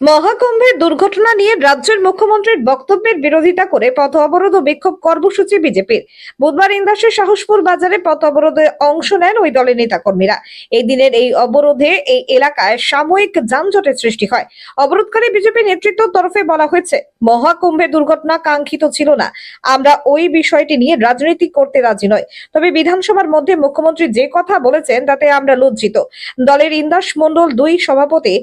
মহাকুম্ভের দুর্ঘটনা নিয়ে রাজ্যের মুখ্যমন্ত্রীর বক্তব্যের বিরোধিতা করে পথ অবরোধ ও বিক্ষোভ কর্মসূচি বিজেপির। বুধবার ইন্দাসের সাহসপুর বাজারে পথ অবরোধে অংশ নেন ওই দলের নেতাকর্মীরা। এই দিনের এই অবরোধে এই এলাকায় সাময়িক যানজটের সৃষ্টি হয়। অবরোধকারী বিজেপি নেতৃত্বের তরফে বলা হয়েছে মহাকুম্ভের দুর্ঘটনা কাঙ্ক্ষিত ছিল না। আমরা ওই বিষয়টি নিয়ে রাজনীতি করতে রাজি নয় তবে বিধানসভার মধ্যে মুখ্যমন্ত্রী যে কথা বলেছেন তাতে আমরা লজ্জিত। দলের ইন্দাস মন্ডল দুই সভাপতি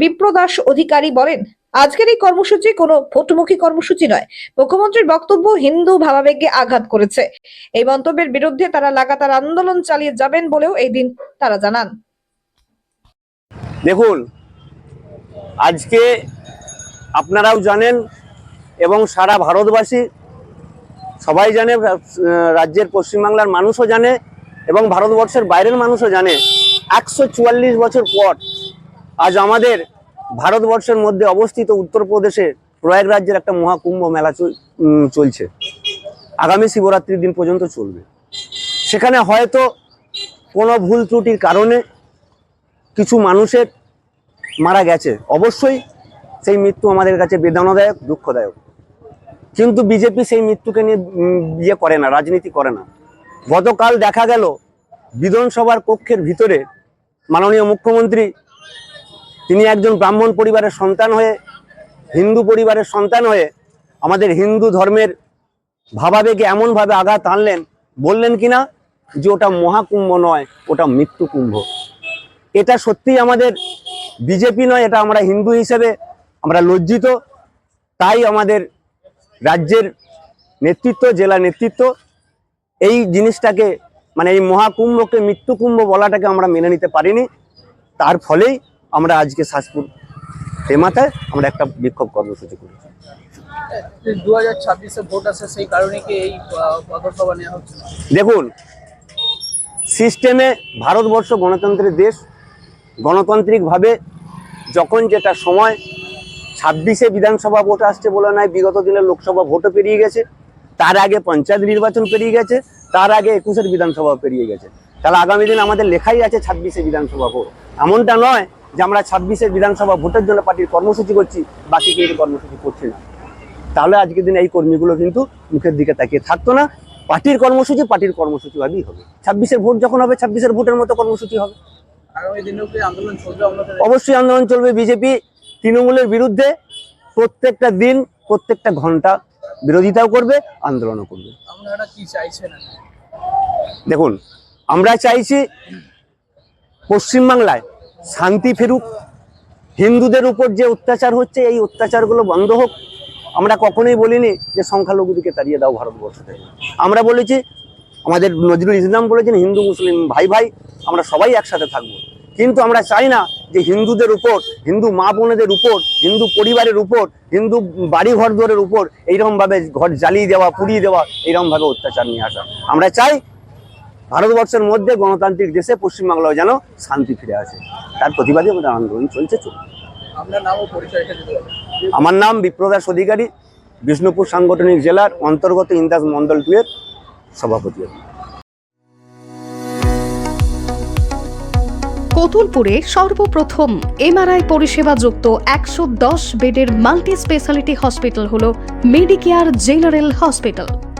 বিপ্রদাস অধিকারী বলেন, আজকের এই কর্মসূচি কোনো ভোটমুখী কর্মসূচি নয়, মুখ্যমন্ত্রীর বক্তব্য হিন্দু ভাবাবেগে আঘাত করেছে। এই মন্তব্যের বিরুদ্ধে তারা লাগাতার আন্দোলন চালিয়ে যাবেন বলেও এই দিন তারা জানান। দেখুন, আজকে আপনারাও জানেন এবং সারা ভারতবাসী সবাই জানে রাজ্যের পশ্চিমবাংলার মানুষও জানে এবং ভারতবর্ষের বাইরের মানুষও জানে, একশো চুয়াল্লিশ বছর পর আজ আমাদের ভারতবর্ষের মধ্যে অবস্থিত উত্তরপ্রদেশে প্রয়াগরাজ্যের একটা মহাকুম্ভ মেলা চল- চলছে। আগামী শিবরাত্রির দিন পর্যন্ত চলবে। সেখানে হয়তো কোনো ভুল ত্রুটির কারণে কিছু মানুষের মারা গেছে। অবশ্যই সেই মৃত্যু আমাদের কাছে বেদনাদায়ক, দুঃখদায়ক। কিন্তু বিজেপি সেই মৃত্যুকে নিয়ে ইয়ে করে না, রাজনীতি করে না। গতকাল দেখা গেল বিধানসভার কক্ষের ভিতরে মাননীয় মুখ্যমন্ত্রী তিনি একজন ব্রাহ্মণ পরিবারের সন্তান হয়ে, হিন্দু পরিবারের সন্তান হয়ে আমাদের হিন্দু ধর্মের ভাবাবেগে এমনভাবে আঘাত আনলেন, বললেন কিনা যে ওটা মহাকুম্ভ নয়, ওটা মৃত্যু কুম্ভ এটা সত্যিই আমাদের বিজেপি নয়, এটা আমরা হিন্দু হিসেবে আমরা লজ্জিত, তাই আমাদের রাজ্যের নেতৃত্ব, জেলা নেতৃত্ব এই জিনিসটাকে মানে এই মহাকুম্ভকে মৃত্যুকুম্ভ বলাটাকে আমরা মেনে নিতে পারিনি। তার ফলেই আমরা আজকে শাসপুর তেমাতে আমরা একটা বিক্ষোভ কর্মসূচি করেছি। দু হাজার ছাব্বিশে ভোট আছে সেই কারণে কি এই পদসভা নেওয়া হচ্ছে? দেখুন সিস্টেমে ভারতবর্ষ গণতন্ত্রের দেশ গণতান্ত্রিকভাবে যখন যেটা সময় ছাব্বিশে বিধানসভা ভোট আসছে বলে নয় বিগত দিনে লোকসভা ভোটও পেরিয়ে গেছে তার আগে পঞ্চায়েত নির্বাচন পেরিয়ে গেছে তার আগে একুশের বিধানসভা পেরিয়ে গেছে। তাহলে আগামী দিন আমাদের লেখাই আছে ছাব্বিশে বিধানসভা ভোট। এমনটা নয় যে আমরা ছাব্বিশে বিধানসভা ভোটের জন্য পার্টির কর্মসূচি করছি বাকি কেউ কর্মসূচি করছি না। তাহলে আজকের দিনে এই কর্মীগুলো কিন্তু মুখের দিকে তাকিয়ে থাকতো না। পার্টির কর্মসূচি পার্টির কর্মসূচিভাবেই হবে। ছাব্বিশের ভোট যখন হবে ছাব্বিশের ভোটের মতো কর্মসূচি হবে। অবশ্যই আন্দোলন চলবে। বিজেপি তৃণমূলের বিরুদ্ধে প্রত্যেকটা দিন প্রত্যেকটা ঘণ্টা বিরোধিতাও করবে আন্দোলনও করবে। দেখুন আমরা চাইছি পশ্চিমবাংলায় শান্তি ফেরুক। হিন্দুদের উপর যে অত্যাচার হচ্ছে, এই অত্যাচারগুলো বন্ধ হোক। আমরা কখনোই বলিনি যে সংখ্যালঘুদিকে তাড়িয়ে দাও ভারতবর্ষ থেকে আমরা বলেছি, আমাদের নজরুল ইসলাম বলেছেন, হিন্দু, মুসলিম, ভাই ভাই, আমরা সবাই একসাথে থাকব। কিন্তু আমরা চাই না যে হিন্দুদের উপর, হিন্দু মা বোনেদের উপর, হিন্দু পরিবারের উপর, হিন্দু বাড়ি ঘর দরের উপর এইরকমভাবে ঘর জ্বালিয়ে দেওয়া, পুড়িয়ে দেওয়া, এইরকমভাবে অত্যাচার নিয়ে আসা। আমরা চাই ভারতবর্ষের মধ্যে গণতান্ত্রিক দেশে পশ্চিমবাংলাও যেন শান্তি ফিরে আসে। তার প্রতিবাদে আমাদের আন্দোলন চলছে চলবে আপনার নাম ও পরিচয়টা দিতে হবে আমার নাম বিপ্রদাস অধিকারী বিষ্ণুপুর সাংগঠনিক জেলার অন্তর্গত ইন্দাস মন্ডল টুয়ের সভাপতি। কতুলপুরে সর্বপ্রথম এমআরআই পরিষেবা যুক্ত একশো দশ বেডের মাল্টি স্পেশালিটি হসপিটাল হল মেডিকেয়ার জেনারেল হসপিটাল।